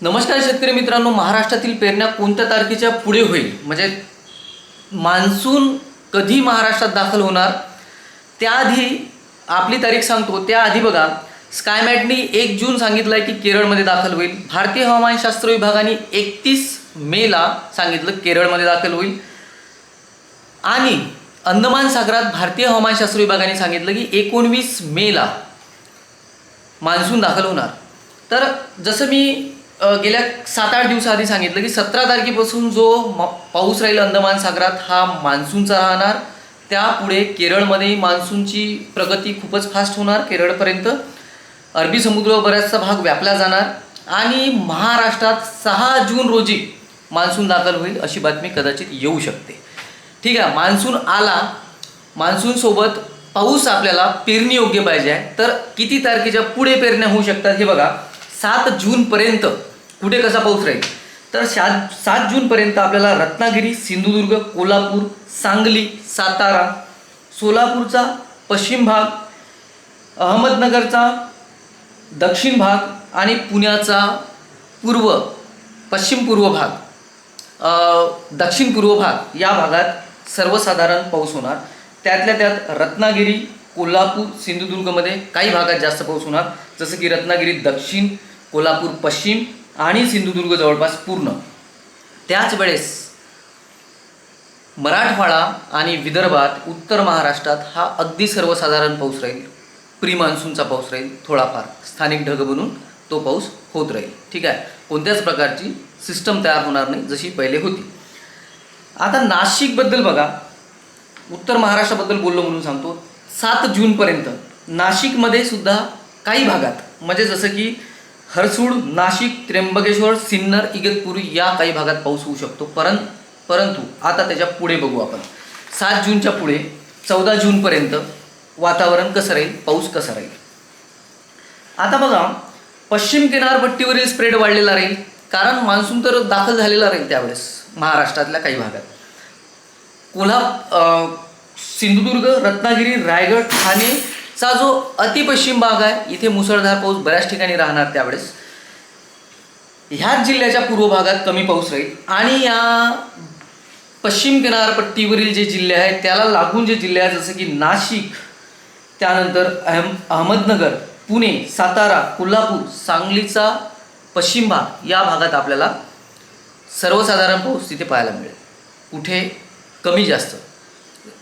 नमस्कार शेतकरी मित्रांनो महाराष्ट्रातील पेरण्या कोणत्या तारखेच्या पुढे होईल? म्हणजे मान्सून कधी महाराष्ट्रात दाखल होणार? त्याआधी आपली तारीख सांगतो. त्याआधी बघा स्कायमॅटनी एक जून सांगितलं आहे की केरळमध्ये दाखल होईल. भारतीय हवामानशास्त्र विभागाने एकतीस मेला सांगितलं केरळमध्ये दाखल होईल. आणि अंदमान सागरात भारतीय हवामानशास्त्र विभागाने सांगितलं की एकोणवीस मेला मान्सून दाखल होणार. तर जसं मी गेल्या सात आठ दिवसाआधी सांगितलं की सतरा तारखेपासून जो म पाऊस राहील अंदमान सागरात हा मान्सूनचा राहणार. त्यापुढे केरळमध्ये मान्सूनची प्रगती खूपच फास्ट होणार. केरळपर्यंत अरबी समुद्र बऱ्याचसा भाग व्यापला जाणार. आणि महाराष्ट्रात सहा जून रोजी मान्सून दाखल होईल अशी बातमी कदाचित येऊ शकते. ठीक आहे मान्सून आला. मान्सूनसोबत पाऊस आपल्याला पेरणी योग्य पाहिजे आहे. तर किती तारखेच्या पुढे पेरण्या होऊ शकतात हे बघा. सात जूनपर्यंत कुठे कसा पाऊस राहील? तर सात सात जूनपर्यंत आपल्याला रत्नागिरी सिंधुदुर्ग कोल्हापूर सांगली सातारा सोलापूरचा पश्चिम भाग अहमदनगरचा दक्षिण भाग आणि पुण्याचा पूर्व पश्चिम पूर्व भाग. दक्षिण पूर्व भाग या भागात सर्वसाधारण पाऊस होणार. त्यातल्या त्यात रत्नागिरी कोल्हापूर सिंधुदुर्गमध्ये काही भागात जास्त पाऊस होणार. जसं की रत्नागिरी दक्षिण कोल्हापूर पश्चिम आणि सिंधुदुर्ग जवळपास पूर्ण. त्याच वेळेस मराठवाडा आणि विदर्भात उत्तर महाराष्ट्रात हा अगदी सर्वसाधारण पाऊस राहील. प्री मान्सूनचा पाऊस राहील थोडाफार. स्थानिक ढग बनून तो पाऊस होत राहील. ठीक आहे? कोणत्याच प्रकारची सिस्टम तयार होणार नाही जशी पहिले होती. आता नाशिकबद्दल बघा. उत्तर महाराष्ट्राबद्दल बोललो म्हणून सांगतो. सात जूनपर्यंत नाशिकमध्ये सुद्धा काही भागात म्हणजे जसं की हरसूड नाशिक त्र्यंबकेश्वर सिन्नर इगतपुरी या काही भागात पाऊस होऊ शकतो. परं परंतु आता त्याच्या पुढे बघू आपण. सात जूनच्या पुढे चौदा जूनपर्यंत वातावरण कसं राहील? पाऊस कसा राहील? आता बघा पश्चिम किनारपट्टीवरील स्प्रेड वाढलेला राहील. कारण मान्सून तर दाखल झालेला राहील त्यावेळेस महाराष्ट्रातल्या काही भागात. कोल्हा सिंधुदुर्ग रत्नागिरी रायगड ठाणे चा जो अतिपश्चिम भाग आहे इथे मुसळधार पाऊस बऱ्याच ठिकाणी राहणार त्यावेळेस. ह्याच जिल्ह्याच्या पूर्व भागात कमी पाऊस राहील आणि या पश्चिम किनारपट्टीवरील जे जिल्हे आहेत त्याला लागून जे जिल्हे आहेत जसं की नाशिक त्यानंतर अहम अहमदनगर पुणे सातारा कोल्हापूर सांगलीचा पश्चिम भाग या भागात आपल्याला सर्वसाधारण पाऊस तिथे पाहायला मिळेल. कुठे? कमी जास्त.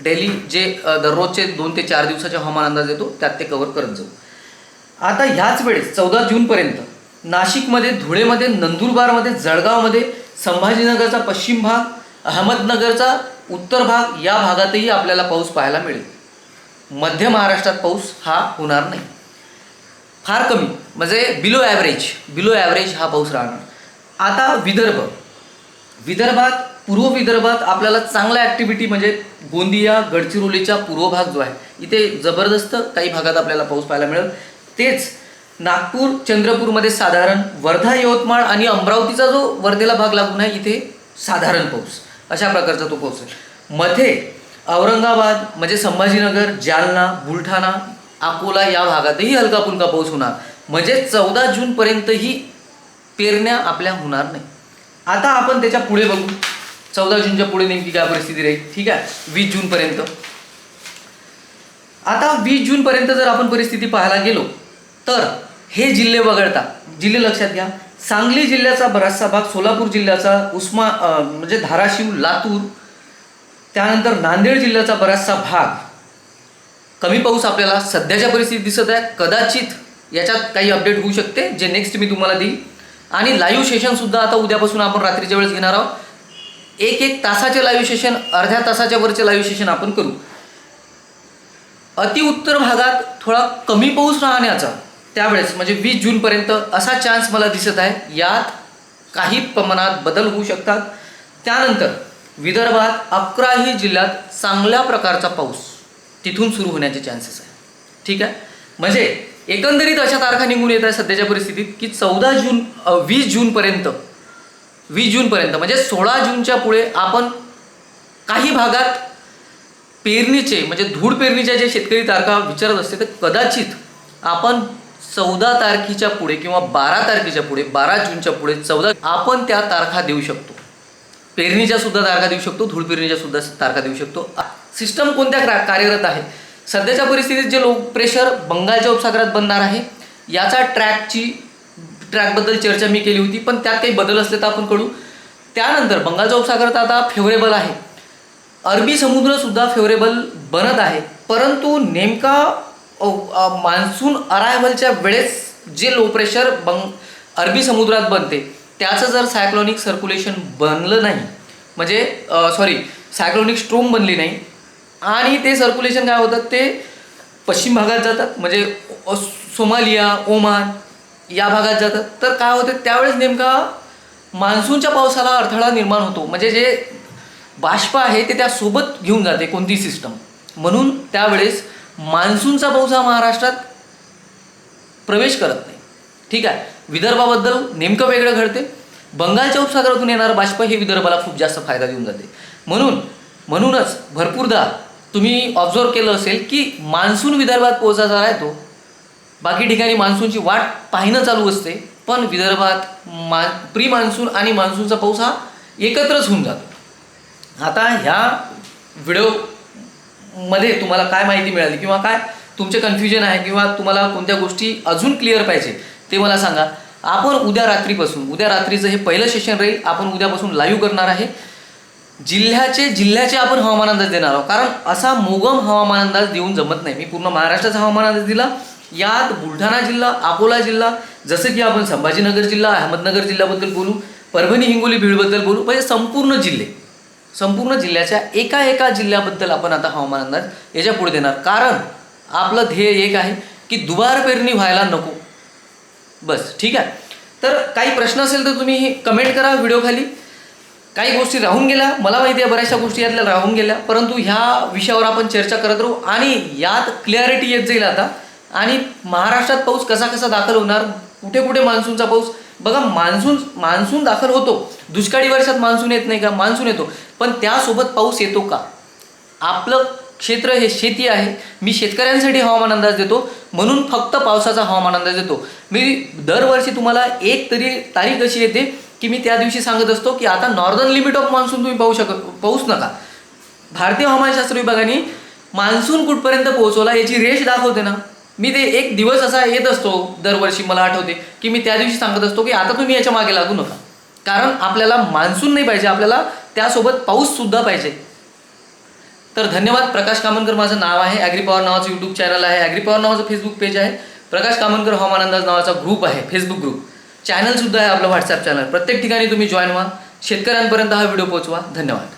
डेली जे दररोजचे दोन ते चार दिवसाचे हवामान अंदाज येतो त्यात ते कव्हर करत जाऊ. आता ह्याच वेळेस चौदा जूनपर्यंत नाशिकमध्ये धुळेमध्ये नंदुरबारमध्ये जळगावमध्ये संभाजीनगरचा पश्चिम भाग अहमदनगरचा उत्तर भाग या भागातही आपल्याला पाऊस पाहायला मिळेल. मध्य महाराष्ट्रात पाऊस हा होणार नाही. फार कमी म्हणजे बिलो ॲव्हरेज बिलो ॲव्हरेज हा पाऊस राहणार. आता विदर्भ. विदर्भात पूर्व विदर्भात आपल्याला चांगल्या ॲक्टिव्हिटी म्हणजे गोंदिया गडचिरोलीचा पूर्व भाग जो आहे इथे जबरदस्त काही भागात आपल्याला पाऊस पाहायला मिळेल. तेच नागपूर चंद्रपूरमध्ये साधारण वर्धा यवतमाळ आणि अमरावतीचा जो वर्धेला भाग लागून आहे इथे साधारण पाऊस. अशा प्रकारचा तो पाऊस आहे. मध्ये औरंगाबाद म्हणजे संभाजीनगर जालना बुलढाणा अकोला या भागातही हलका फुलका पाऊस होणार. म्हणजे चौदा जूनपर्यंतही पेरण्या आपल्या होणार नाही. आता आपण त्याच्या पुढे बघू. चौदा जूनच्या पुढे नेमकी काय परिस्थिती राहील? ठीक आहे? वीस जूनपर्यंत आता वीस जूनपर्यंत जर आपण परिस्थिती पाहायला गेलो तर हे जिल्हे वगळता जिल्हे लक्षात घ्या. सांगली जिल्ह्याचा बराचसा भाग सोलापूर जिल्ह्याचा उस्मा म्हणजे धाराशिव लातूर त्यानंतर नांदेड जिल्ह्याचा बराचसा भाग. कमी पाऊस आपल्याला सध्याच्या परिस्थितीत दिसत आहे. कदाचित याच्यात काही अपडेट होऊ शकते जे नेक्स्ट मी तुम्हाला देईन. आणि लाईव्ह सेशनसुद्धा आता उद्यापासून आपण रात्रीच्या वेळेस घेणार आहोत. एक एक तासाचे लाईव्ह सेशन अर्ध्या तासाच्या वरचे लाईव्ह सेशन आपण करू. अतिउत्तर भागात थोडा कमी पाऊस राहण्याचा त्यावेळेस म्हणजे वीस जूनपर्यंत असा चान्स मला दिसत आहे. यात काही प्रमाणात बदल होऊ शकतात. त्यानंतर विदर्भात अकराही जिल्ह्यात चांगल्या प्रकारचा पाऊस तिथून सुरू होण्याचे चान्सेस आहे. ठीक आहे? म्हणजे एकंदरीत अशा तारखा निघून येत आहे सध्याच्या परिस्थितीत की चौदा जून वीस जूनपर्यंत वीस जूनपर्यंत म्हणजे सोळा जूनच्या पुढे आपण काही भागात पेरणीचे म्हणजे धूळ पेरणीच्या जे शेतकरी तारखा विचारत असते तर कदाचित आपण चौदा तारखेच्या पुढे किंवा बारा तारखेच्या पुढे बारा जूनच्या पुढे चौदा आपण त्या तारखा देऊ शकतो. पेरणीच्या सुद्धा तारखा देऊ शकतो धूळ पेरणीच्या सुद्धा तारखा देऊ शकतो. सिस्टम कोणत्या कार्यरत आहे? सध्याच्या परिस्थितीत जे लो प्रेशर बंगालच्या उपसागरात बनणार आहे याचा ट्रॅकची ट्रॅकबद्दल चर्चा मी केली होती पण त्यात काही बदल असले तर आपण कळू. त्यानंतर बंगालच्या उपसागरात आता फेवरेबल आहे. अरबी समुद्रसुद्धा फेवरेबल बनत आहे. परंतु नेमका मान्सून अरायव्हलच्या वेळेस जे लो प्रेशर बंग अरबी समुद्रात बनते त्याचं जर सायक्लॉनिक सर्क्युलेशन बनलं नाही म्हणजे सॉरी सायक्लॉनिक स्ट्रोम बनली नाही आणि ते सर्क्युलेशन काय होतं ते पश्चिम भागात जातात म्हणजे सोमालिया ओमान या भागात जातात. तर काय होते त्यावेळेस नेमका मान्सूनच्या पावसाला अडथळा निर्माण होतो. म्हणजे जे बाष्प आहे ते त्यासोबत घेऊन जाते कोणती सिस्टम म्हणून त्यावेळेस मान्सूनचा पाऊस हा महाराष्ट्रात प्रवेश करत नाही. ठीक आहे? विदर्भाबद्दल नेमकं वेगळं घडते. बंगालच्या उपसागरातून येणारं बाष्प हे विदर्भाला खूप जास्त फायदा देऊन जाते. म्हणून म्हणूनच भरपूरदा तुम्ही ऑब्झर्व केलं असेल की मान्सून विदर्भात पोहोचायचा राहतो. बाकी ठिकाणी मान्सूनची वाट पाहणं चालू असते पण विदर्भात मा प्री मान्सून आणि मान्सूनचा पाऊस हा एकत्रच होऊन जातो. आता ह्या व्हिडिओमध्ये तुम्हाला काय माहिती मिळाली किंवा काय तुमचे कन्फ्युजन आहे किंवा तुम्हाला कोणत्या गोष्टी अजून क्लिअर पाहिजे ते मला सांगा. आपण उद्या रात्रीपासून उद्या रात्रीचं हे पहिलं सेशन राहील आपण उद्यापासून लाईव्ह करणार आहे. जिल्ह्याचे जिल्ह्याचे आपण हवामान अंदाज देणार आहोत. कारण असा मोगम हवामान अंदाज देऊन जमत नाही. मी पूर्ण महाराष्ट्राचा हवामान अंदाज दिला. यात बुलढाणा जिल्हा अकोला जिल्हा जसं की आपण संभाजीनगर जिल्हा अहमदनगर जिल्ह्याबद्दल बोलू परभणी हिंगोली बीडबद्दल बोलू म्हणजे संपूर्ण जिल्हे. संपूर्ण जिल्ह्याच्या एका एका जिल्ह्याबद्दल आपण आता हवामान अंदाज याच्यापुढे देणार. कारण आपलं ध्येय एक आहे की दुबार पेरणी व्हायला नको. बस ठीक आहे? तर काही प्रश्न असेल तर तुम्ही कमेंट करा व्हिडिओ खाली. काही गोष्टी राहून गेल्या. मला माहिती आहे बऱ्याचशा गोष्टी यातल्या राहून गेल्या. परंतु ह्या विषयावर आपण चर्चा करत राहू आणि यात क्लॅरिटी येत जाईल आता. आणि महाराष्ट्रात पाऊस कसा कसा दाखल होणार? कुठे कुठे मान्सूनचा पाऊस? बघा मान्सून मान्सून दाखल होतो. दुष्काळी वर्षात मान्सून येत नाही का? मान्सून येतो. पण त्यासोबत पाऊस येतो का? आपलं क्षेत्र हे शेती आहे. मी शेतकऱ्यांसाठी हवामान अंदाज देतो. म्हणून फक्त पावसाचा हवामान अंदाज देतो. मी दरवर्षी तुम्हाला एक तरी तारीख अशी येते की मी त्या दिवशी सांगत असतो की आता नॉर्दर्न लिमिट ऑफ मान्सून तुम्ही पाहू शकत पाहूच नका. भारतीय हवामानशास्त्र विभागाने मान्सून कुठपर्यंत पोहोचवला याची रेष दाखवते ना. मी ते एक दिवस असा येत असतो दरवर्षी मला आठवते की मी त्या दिवशी सांगत असतो की आता तुम्ही याच्या मागे लागू नका. कारण आपल्याला मान्सून नाही पाहिजे आपल्याला त्यासोबत पाऊस सुद्धा पाहिजे. तर धन्यवाद प्रकाश कामनकर माझं नाव आहे ॲग्री पॉवर नावाचं यूट्यूब चॅनल आहे ॲग्री पॉवर नावाचं फेसबुक पेज आहे प्रकाश कामनकर हवामान अंदाज नावाचा ग्रुप आहे फेसबुक ग्रुप चॅनलसुद्धा आहे आपलं व्हॉट्सॲप चॅनल प्रत्येक ठिकाणी तुम्ही जॉईन व्हा शेतकऱ्यांपर्यंत हा व्हिडिओ पोहोचवा. धन्यवाद.